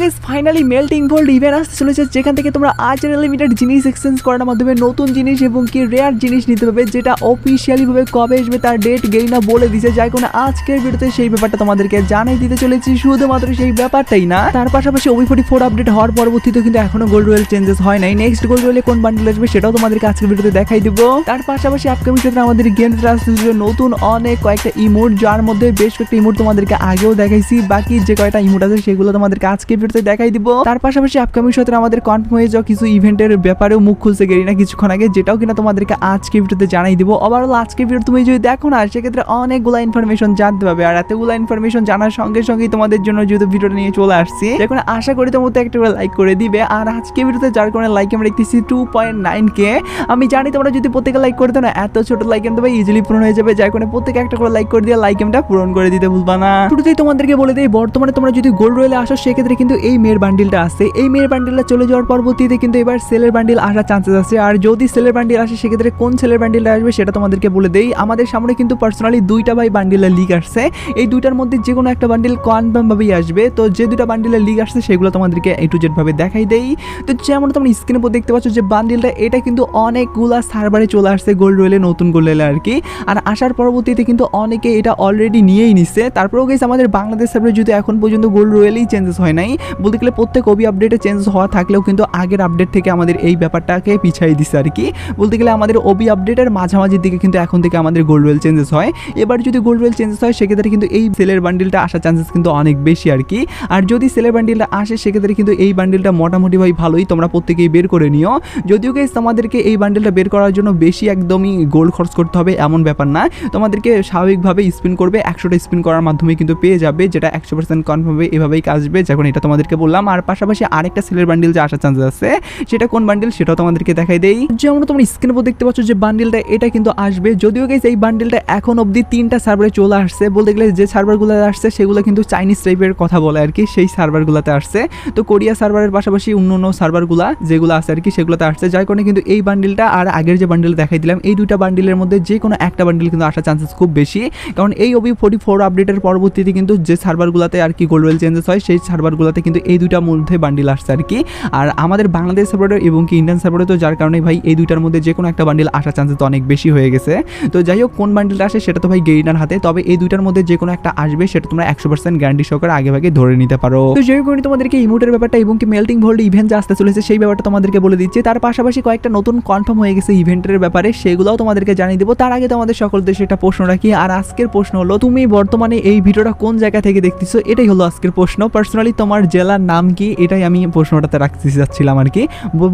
Guess finally melting world event আসতে চলেছে যেখান থেকে তোমরা আজের লিমিটেড জিনিস এক্সচেঞ্জ করার মাধ্যমে নতুন জিনিস এবং কি রেয়ার জিনিস নিতে পারবে, যেটা অফিসিয়ালি ভাবে কবে আসবে তার ডেট গেইনা বলে দিছে যাই কোনো আজকের ভিডিওতে সেই ব্যাপারটা তোমাদেরকে জানাই দিতে চলেছি। শুধুমাত্র সেই ব্যাপারটাই না, তার পাশাপাশি ওবি ফোর্টি ফোর আপডেট হওয়ার পরবর্তীতে কিন্তু এখনও গোল্ড রয়েল চেঞ্জেস হয় নাই। নেক্সট গোল্ড রয়েলে কোন বান্ডেল আসবে সেটাও তোমাদেরকে আজকের ভিডিওতে দেখাই দিব। তার পাশাপাশি আপকামিং ক্ষেত্রে আমাদের গেম আসতে নতুন অনেক কয়েকটা ইমোট যার মধ্যে বেশ কয়েকটা ইমোট তোমাদেরকে আগেও দেখাইছি। বাকি যে কয়টা ইমোট আছে সেগুলো তোমাদেরকে আজকে ভিডিওতে দেখাই দিব। তার পাশাপাশি আপকামিং সত্রে আমাদের কনফার্ম হয়ে যাওয়া কিছু ইভেন্টের ব্যাপারেও মুখ খুলছে গেরি না কিছুক্ষণ আগে, যেটাও কিনা তোমাদেরকে আজকে ভিডিওতে জানাই দিব। ওভারঅল আজকে ভিডিও তুমি যদি দেখো না, সেক্ষেত্রে অনেকগুলো ইনফরমেশন জানতে পারবে। আর এতগুলো ইনফরমেশন জানার সঙ্গে সঙ্গেই তোমাদের জন্য যেহেতু ভিডিওটা নিয়ে চলে আসছি এখন আশা করি তোমার একটা করে লাইক করে দিবে। আর আজকে ভিডিওতে যার কারণে লাইক আমরা দেখতেছি টু পয়েন্ট নাইন কে আমি জানি তোমরা যদি প্রত্যেকে লাইক করে দাও না, এত ছোট লাইক এম দেবে ইজিলি পূরণ হয়ে যাবে। যার কারণে প্রত্যেকে একটা করে লাইক করে দিয়ে লাইক এমটা পূরণ করে দিতে ভুলবা না। শুরুতেই তোমাদেরকে বলে দিই, বর্তমানে তোমরা যদি গোল্ড রয়েলে আসো, সেক্ষেত্রে কিন্তু এই মেয়ের বান্ডিলটা আসছে এই মেয়ের বান্ডিলটা চলে যাওয়ার পরবর্তীতে কিন্তু এবার সেলের বান্ডিল আসার চান্সেস আছে। আর যদি সেলের বান্ডিল আসে, সেক্ষেত্রে কোন সেলের বান্ডিলটা আসবে সেটা তোমাদেরকে বলে দেই। আমাদের সামনে কিন্তু পার্সোনালি দুইটা ভাই বান্ডিলের লিগ আসছে। এই দুইটার মধ্যে যে কোনো একটা বান্ডিল কনফার্মভাবেই আসবে। তো যে দুটা বান্ডিলের লিগ আসছে, সেগুলো তোমাদেরকে এ টু জেড ভাবে দেখাই দেই। তো যেমন তোমরা স্ক্রিনের উপর দেখতে পাচ্ছ যে বান্ডিলটা এটা কিন্তু অনেকগুলা সার্ভারে চলে আসছে গোল্ড রয়েলে নতুন গোল্ড রয়েলে আর কি। আর আসার পরবর্তীতে কিন্তু অনেকে এটা অলরেডি নিয়েই নিচ্ছে। তারপরেও গেছে আমাদের বাংলাদেশ সার্ভারে যদি এখন পর্যন্ত গোল্ড রয়েলেই চেঞ্জেস হয় নাই বলতে গেলে প্রত্যেক ওবি আপডেটে চেঞ্জ হওয়া থাকলেও কিন্তু আগের আপডেট থেকে আমাদের এই ব্যাপারটাকে পিছাই দিছে আর কি। বলতে গেলে আমাদের ওবি আপডেটের মাঝামাঝির দিকে কিন্তু এখন থেকে আমাদের গোল্ড রয়েল চেঞ্জেস হয়। এবার যদি গোল্ড রয়েল চেঞ্জেস হয়, সেক্ষেত্রে কিন্তু এই সেলের বান্ডিলটা আসার চান্সেস কিন্তু অনেক বেশি আর কি। আর যদি সেলের বান্ডিলটা আসে, সেক্ষেত্রে কিন্তু এই বান্ডিলটা মোটামুটি ভাই ভালোই তোমরা প্রত্যেকেই বের করে নিও। যদিও গেস তোমাদেরকে এই বান্ডিলটা বের করার জন্য বেশি একদমই গোল্ড খরচ করতে হবে, এমন ব্যাপার না। তোমাদেরকে স্বাভাবিকভাবে স্পিন করবে, একশোটা স্পিন করার মাধ্যমে কিন্তু পেয়ে যাবে, যেটা একশো পার্সেন্ট কনফার্ম এভাবেই আসবে যখন এটা তোমাদেরকে বললাম। আর পাশাপাশি আরেকটা সেলের বান্ডিল যে আসার চান্সেস আছে, সেটা কোন বান্ডিল সেটাও তোমাদেরকে দেখাই দেই। যেমন তোমরা স্ক্রিনের উপর দেখতে পাচ্ছ যে বান্ডিলটা এটা কিন্তু আসবে। যদিও গেস এই বান্ডিলটা এখন অবধি তিনটা সার্ভারে চলে আসছে। বলতে গেলে যে সার্ভারগুলো আসছে, সেগুলো কিন্তু চাইনিজ টাইপের কথা বলে আর কি সেই সার্ভারগুলোতে আসছে। তো কোরিয়া সার্ভারের পাশাপাশি অন্য অন্য সার্ভারগুলো যেগুলো আছে আর কি সেগুলোতে আসছে। যার কারণে কিন্তু এই বান্ডিলটা আর আগের যে বান্ডিল দেখাই দিলাম, এই দুইটা বান্ডিলের মধ্যে যে কোনো একটা বান্ডিল কিন্তু আসার চান্সেস খুব বেশি। কারণ এই ওবি ফোর্টি ফোর আপডেটের পরবর্তীতে কিন্তু যে সার্ভারগুলোতে আর কি গোল্ড চেঞ্জেস হয়, সেই সার্ভারগুলোতে কিন্তু এই দুইটার মধ্যে বান্ডিল আসছে আর কি। আর আমাদের বাংলাদেশ সার্ভারে এবং কি ইন্ডিয়ান সার্ভারে তো যার কারণে ভাই এই দুইটার মধ্যে যে কোনো একটা বান্ডিল আসার চান্সেস তো অনেক বেশি হয়ে গেছে। তো যাই হোক কোন বান্ডিলটা আসে সেটা তো ভাই গেইনার হাতে। তবে এই দুইটার মধ্যে যে কোনো একটা আসবে সেটা তোমরা একশো পার্সেন্ট গ্যারান্টি সহকারে আগে ভাগে ধরে নিতে পারো। তো যেই কারণে তোমাদেরকে ইমোটের ব্যাপারটা এবং কি মেল্টিং ভোল্ড ইভেন্ট যে আসতে চলেছে সেই ব্যাপারটা তোমাদেরকে বলে দিচ্ছি। তার পাশাপাশি কয়েকটা নতুন কনফার্ম হয়ে গেছে ইভেন্টের ব্যাপারে, সেগুলোও তোমাদেরকে জানিয়ে দেবো। তার আগে তোমাদের সকল দেশে একটা প্রশ্ন রাখি। আর আজকের প্রশ্ন হলো, তুমি বর্তমানে এই ভিডিওটা কোন জায়গা থেকে দেখতেছো? এটাই হলো আজকের প্রশ্ন। পার্সোনালি তোমার জেলার নাম কি? এটাই আমি প্রশ্নটাতে রাখতে চাচ্ছিলাম আর কি।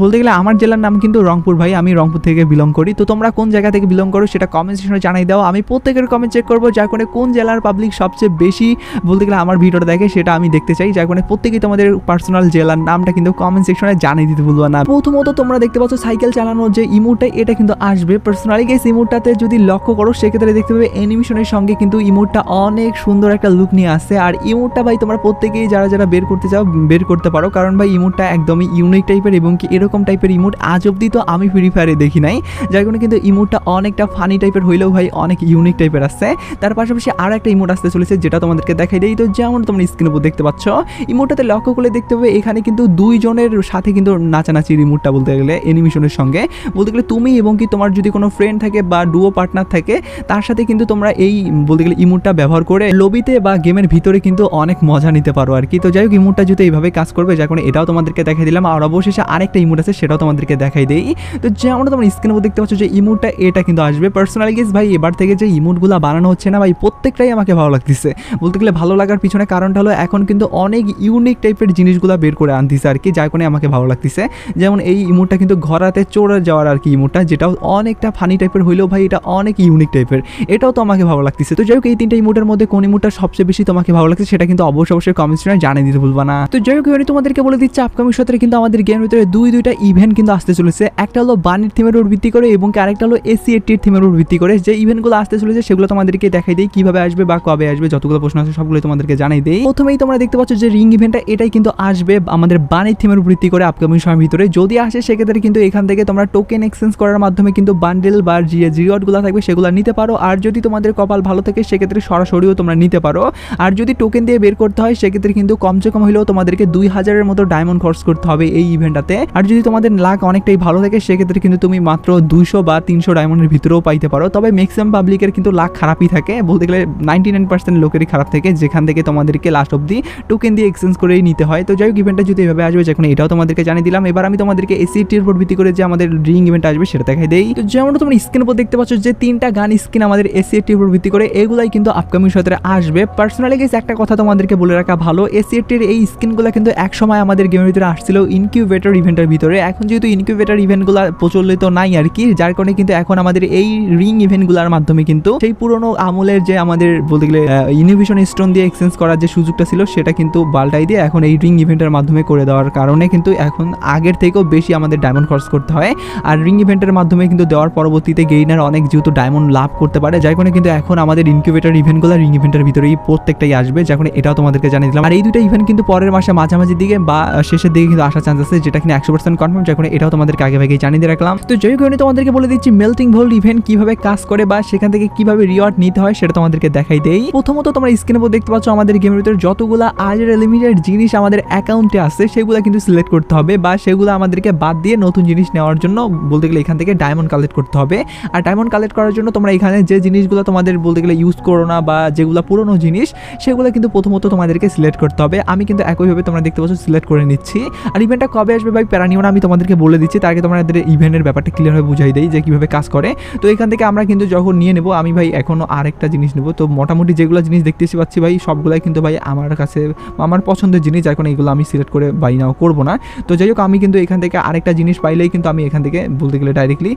বলতে গেলে আমার জেলার নাম কিন্তু রংপুর ভাই, আমি রংপুর থেকে বিলং করি। তো তোমরা কোন জায়গা থেকে বিলং করো সেটা কমেন্ট সেকশনে জানাই দাও। আমি প্রত্যেকের কমেন্ট চেক করব যার কারণে কোন জেলার পাবলিক সবচেয়ে বেশি, বলতে গেলে আমার ভিডিওটা দেখে সেটা আমি দেখতে চাই। যার কারণে প্রত্যেকেই তোমাদের পার্সোনাল জেলার নামটা কিন্তু কমেন্ট সেকশনে জানিয়ে দিতে ভুলবো না। প্রথমত তোমরা দেখতে পাচ্ছ সাইকেল চালানোর যে ইমোটটা এটা কিন্তু আসবে। পার্সোনালি গেস ইমোটটাতে যদি লক্ষ্য করো সেক্ষেত্রে দেখতে পাবে অ্যানিমেশনের সঙ্গে কিন্তু ইমোটটা অনেক সুন্দর একটা লুক নিয়ে আসছে। আর ইমোটটা ভাই তোমরা প্রত্যেকেই যারা যারা বের করতে চাও, বের করতে পারো। কারণ ভাই ইমোটটা একদমই ইউনিক টাইপের এবং কি এরকম টাইপের ইমোট আজ অব্দি তো আমি ফ্রি ফায়ারে দেখি নাই। যার কারণে কিন্তু ইমোটটা অনেকটা ফানি টাইপের হইলেও ভাই, অনেক ইউনিক টাইপের আসছে তার পাশাপাশি আরও একটা ইমোট আসতে চলেছে, যেটা তোমাদেরকে দেখাই দেই। তো যেমন তোমরা স্ক্রিনের উপর দেখতে পাচ্ছ ইমোটটাতে লক্ষ্য করলে দেখতে পাবে এখানে কিন্তু দুইজনের সাথে কিন্তু নাচানাচির ইমোটটা বলতে গেলে অ্যানিমেশনের সঙ্গে। বলতে গেলে তুমি এবং কি তোমার যদি কোনো ফ্রেন্ড থাকে বা ডুও পার্টনার থাকে, তার সাথে কিন্তু তোমরা এই বলতে গেলে ইমোটটা ব্যবহার করে লবিতে বা গেমের ভিতরে কিন্তু অনেক মজা নিতে পারো আর কি। তো যাই হোক ইমোটটা যদি এইভাবে কাজ করবে কারণে এটাও তোমাদেরকে দেখাই দিলাম। আর অবশেষে আরেকটা ইমোট আছে, সেটাও তোমাদেরকে দেখাই দেই। তো যেমন তোমরা স্ক্রিনের উপর দেখতে পাচ্ছ যে ইমোটটা এটা কিন্তু আসবে। পার্সোনালি গেস ভাই, এবার থেকে যে ইমোটগুলো বানানো হচ্ছে না, ভাই, প্রত্যেকটাই আমাকে ভালো লাগতেছে। বলতে গেলে ভালো লাগার পিছনে কারণটা হলো, এখন কিন্তু অনেক ইউনিক টাইপের জিনিসগুলো বের করে আনতেছে আর কি যার কারণে আমাকে ভালো লাগতেছে। যেমন এই ইমোটটা কিন্তু ঘোরাতে চড়ে যাওয়ার আর কি ইমোটটা যেটাও অনেকটা ফানি টাইপের হইলেও ভাই, এটা অনেক ইউনিক টাইপের এটাও তো আমাকে ভালো লাগতেছে। তো যাই হোক, এই তিনটা ইমোটের মধ্যে কোন ইমোটটা সবচেয়ে বেশি তোমাকে ভালো লাগছে, সেটা কিন্তু অবশ্যই অবশ্যই কমেন্ট সেকশনে জানিয়ে দিতে ভুলবা না। তো যাই হোক তোমাদেরকে বলে দিচ্ছি আপকামিং সত্রে কিন্তু আমাদের গেমের ভিতরে দুই, দুইটা ইভেন্ট কিন্তু আসতে চলেছে। একটা হলো বানির থিমের উপর ভিত্তি করে এবং আরেকটা হলো এসি এটির থিমের উপর ভিত্তি করে। যে ইভেন্টগুলো আসতে চলেছে, সেগুলো তোমাদেরকে দেখাই দিই, কীভাবে আসবে বা কবে আসবে, যতগুলো প্রশ্ন আছে সবগুলো তোমাদেরকে জানাই দেই। প্রথমেই তোমরা দেখতে পাচ্ছ যে রিং ইভেন্টটা এটাই কিন্তু আসবে আমাদের বানির থিমের উপর ভিত্তি করে আপকামিং সময়ের ভিতরে। যদি আসে, সেক্ষেত্রে কিন্তু এখান থেকে তোমরা টোকেন এক্সচেঞ্জ করার মাধ্যমে কিন্তু বান্ডেল বা যে জিওয়ার্ডগুলো থাকবে, সেগুলো নিতে পারো। আর যদি তোমাদের কপাল ভালো থাকে, সেক্ষেত্রে সরাসরিও তোমরা নিতে পারো। আর যদি টোকেন দিয়ে বের করতে হয়, সেক্ষেত্রে কিন্তু কমসে কম হলেও তোমাদেরকে দুই হাজারের মতো ডায়মন্ড খরচ করতে হবে এই ইভেন্টটাতে আর যদি তোমাদের লাক অনেকটাই ভালো থাকে, সেক্ষেত্রে কিন্তু তুমি মাত্র দুইশো বা তিনশো ডায়মন্ডের ভিতরেও পাইতে পারো। তবে ম্যাক্সিমাম পাবলিকের কিন্তু লাক খারাপই থাকে। বলতে গেলে নাইনটি নাইন পার্সেন্ট লোকেরই খারাপ থাকে, যেখান থেকে তোমাদেরকে লাস্ট অব্দি টোকেন দিয়ে এক্সচেঞ্জ করেই নিতে হয়। তো যাই হোক ইভেন্টটা যদি এভাবে আসবে, যখন এটাও তোমাদেরকে জানিয়ে দিলাম, এবার আমি তোমাদেরকে এসিটির উপর ভিত্তি করে যে আমাদের রিং ইভেন্ট আসবে, সেটা দেখাই দেই। তো যেমন তোমরা স্ক্রিন উপর দেখতে পাচ্ছ, যে তিনটা গান স্কিন আমাদের এসিটির উপর ভিত্তি করে, এগুলাই কিন্তু আপকামিং সতেরে আসবে। পার্সোনালি গেছে একটা কথা তোমাদেরকে বলে রাখা ভালো এসিটির এই স্কিনগুলো কিন্তু এক সময় আমাদের গেমের ভিতরে আসছিল ইনকিউবেটর ইভেন্টের ভিতরে। এখন যেহেতু ইনকিউবেটর ইভেন্টগুলো প্রচলিত নাই আর কি, যার কারণে কিন্তু এখন আমাদের এই রিং ইভেন্টগুলোর মাধ্যমে কিন্তু সেই পুরনো আমলের যে আমাদের বলতে গেলে ইনোভেশন স্টোন দিয়ে এক্সচেঞ্জ করার যে সুযোগটা ছিল, সেটা কিন্তু বাল্টাই দিয়ে এখন এই রিং ইভেন্টের মাধ্যমে করে দেওয়ার কারণে কিন্তু এখন আগের থেকেও বেশি আমাদের ডায়মন্ড খরচ করতে হয়। আর রিং ইভেন্টের মাধ্যমে কিন্তু দেওয়ার পরবর্তীতে গেইনার অনেক যেহেতু ডায়মন্ড লাভ করতে পারে, যার কারণে কিন্তু এখন আমাদের ইনকিউবেটর ইভেন্টগুলো রিং ইভেন্টের ভিতরেই প্রত্যেকটাই আসবে। যখন এটাও তোমাদেরকে জানিয়ে দিলাম। আর এই দুটো ইভেন্ট কিন্তু পরের মাসে মাঝামাঝি দিকে বা শেষের দিকে কিন্তু আসার চান্স আছে, যেটা কিন্তু একশো পার্সেন্ট কনফার্ম যখন এটাও তোমাদেরকে আগে ভাগে জানিয়ে দিয়ে রাখলাম। তো হোক আমি তোমাদেরকে বলে দিচ্ছি মেল্টিং ভোল্ড ইভেন্ট কীভাবে কাজ করে বা, সেখান থেকে কীভাবে রিওয়ার্ড নিতে হয় সেটা তোমাদেরকে দেখাই দেই। প্রথমত তোমরা স্ক্রিনের উপর দেখতে পাচ্ছ আমাদের গেমের ভিতরে যতগুলো আজের লিমিটেড জিনিস আমাদের অ্যাকাউন্টে আছে, সেগুলো কিন্তু সিলেক্ট করতে হবে বা, সেগুলো আমাদেরকে বাদ দিয়ে নতুন জিনিস নেওয়ার জন্য বলতে গেলে এখান থেকে ডায়মন্ড কালেক্ট করতে হবে। আর ডায়মন্ড কালেক্ট করার জন্য তোমরা এখানে যে জিনিসগুলো তোমাদের বলতে গেলে ইউজ করো না বা, যেগুলো পুরনো জিনিস, সেগুলো কিন্তু প্রথমত তোমাদেরকে সিলেক্ট করতে হবে। আমি কিন্তু একইভাবে তোমরা দেখতে পাচ্ছ সিলেক্ট করে নিচ্ছি। আর ইভেন্টটা কবে আসবে ভাই প্যারানিও না, আমি তোমাদেরকে বলে দিচ্ছি। তার আগে তোমাদের ইভেন্টের ব্যাপারটা ক্লিয়ারভাবে বুঝাই দেই যে কীভাবে কাজ করে। তো এখান থেকে আমরা কিন্তু যখন নিয়ে নেব, আমি ভাই এখনও আরেকটা জিনিস নেব। তো মোটামুটি যেগুলো জিনিস দেখতেছি পাচ্ছি ভাই, সবগুলাই কিন্তু ভাই আমার কাছে, আমার পছন্দের জিনিস। কারণে এগুলো আমি সিলেক্ট করে বাই নাও করব না। তো যাই হোক, আমি কিন্তু এখান থেকে আরেকটা জিনিস পাইলেই কিন্তু আমি এখান থেকে বলতে গেলে ডাইরেক্টলি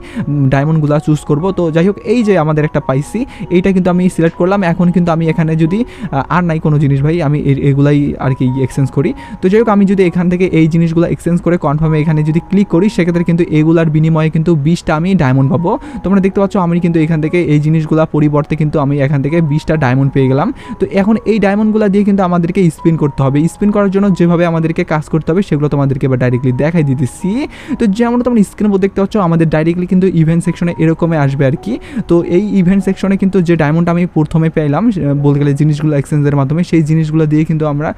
ডায়মন্ডগুলো চুজ করব। তো যাই হোক, এই যে আমাদের একটা পাইছি, এইটা কিন্তু আমি সিলেক্ট করলাম। এখন কিন্তু আমি এখানে যদি আর নাই কোনো জিনিস ভাই, আমি এগুলাই আর কি এক্সচেঞ্জ করি। তো যাই হোক, আমি যদি এখান থেকে এই জিনিসগুলো এক্সচেঞ্জ করে কনফার্মে এখানে যদি ক্লিক করি, সেক্ষেত্রে কিন্তু এগুলার বিনিময়ে কিন্তু বিশটা আমি ডায়মন্ড পাবো। তোমরা দেখতে পাচ্ছ, আমি কিন্তু এখান থেকে এই জিনিসগুলো পরিবর্তে কিন্তু আমি এখান থেকে বিশটা ডায়মন্ড পেয়ে গেলাম। তো এখন এই ডায়মন্ডগুলো দিয়ে কিন্তু আমাদেরকে স্পিন করতে হবে। স্পিন করার জন্য যেভাবে আমাদেরকে কাজ করতে হবে, সেগুলো তোমাদেরকে এবার ডাইরেক্টলি দেখাই দিতেছি। তো যেমন তোমরা স্ক্রিনের উপর দেখতে পাচ্ছ, আমাদের ডাইরেক্টলি কিন্তু ইভেন্ট সেকশনে এরকমই আসবে আর কি। তো এই ইভেন্ট সেকশনে কিন্তু যে ডায়মন্ড আমি প্রথমে পেলাম বলতে গেলে জিনিসগুলো এক্সচেঞ্জের মাধ্যমে, সেই জিনিসগুলো দিয়ে কিন্তু আমরা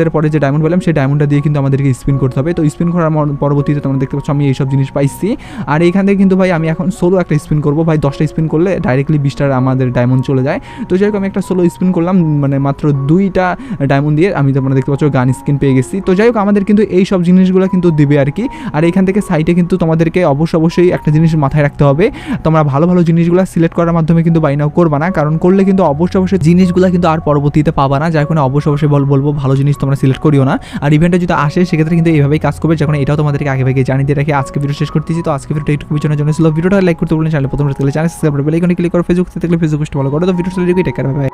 এক্সচেঞ্জের পরে যে ডায়মন্ড পেলাম সেই ডায়মন্ডটা দিয়ে কিন্তু আমাদেরকে স্পিন করতে হবে। তো স্পিন করার পরবর্তীতে তোমরা দেখতে পাচ্ছ, আমি এইসব জিনিস পাইছি। আর এইখান থেকে কিন্তু ভাই আমি এখন সোলো একটা স্পিন করব। ভাই দশটা স্পিন করলে ডাইরেক্টলি বিশটার আমাদের ডায়মন্ড চলে যায়। তো যাই আমি একটা সোলো স্পিন করলাম মানে মাত্র দুইটা ডায়মন্ড দিয়ে আমি তোমরা দেখতে পাচ্ছ গান স্কিন পেয়ে গেছি। তো যাই হোক, আমাদের কিন্তু এই সব জিনিসগুলো কিন্তু দিবে আর কি। আর এখান থেকে সাইটে কিন্তু তোমাদেরকে অবশ্য অবশ্যই একটা জিনিস মাথায় রাখতে হবে। তোমরা ভালো ভালো জিনিসগুলো সিলেক্ট করার মাধ্যমে কিন্তু বাইনাও করবা না। কারণ করলে কিন্তু অবশ্য অবশ্যই জিনিসগুলো কিন্তু আর পরবর্তীতে পাবা না। যার কারণে অবশ্য অবশ্যই বল বলব, ভালো জিনিস সিলেক্ট করিও না। আর ইভেন্টটা যদি আসে, সেক্ষেত্রে কিন্তু এইভাবেই কাজ করবে। যখন এটাও তোমাদেরকে আগে ভাগে জানিয়ে দিয়ে রাখি আজকে ভিডিও শেষ করতেছি, তো আজকে ভিডিওটা একটু পিছনের জন্য ছিল। ভিডিওটা লাইক করতে বললেন চ্যানেল প্রথম চ্যানেল সাবস্ক্রাইব করে বেল ক্লিক করো। ফেসবুক থেকে ফেসবুক পোস্ট ফলো করো। তো ভিডিও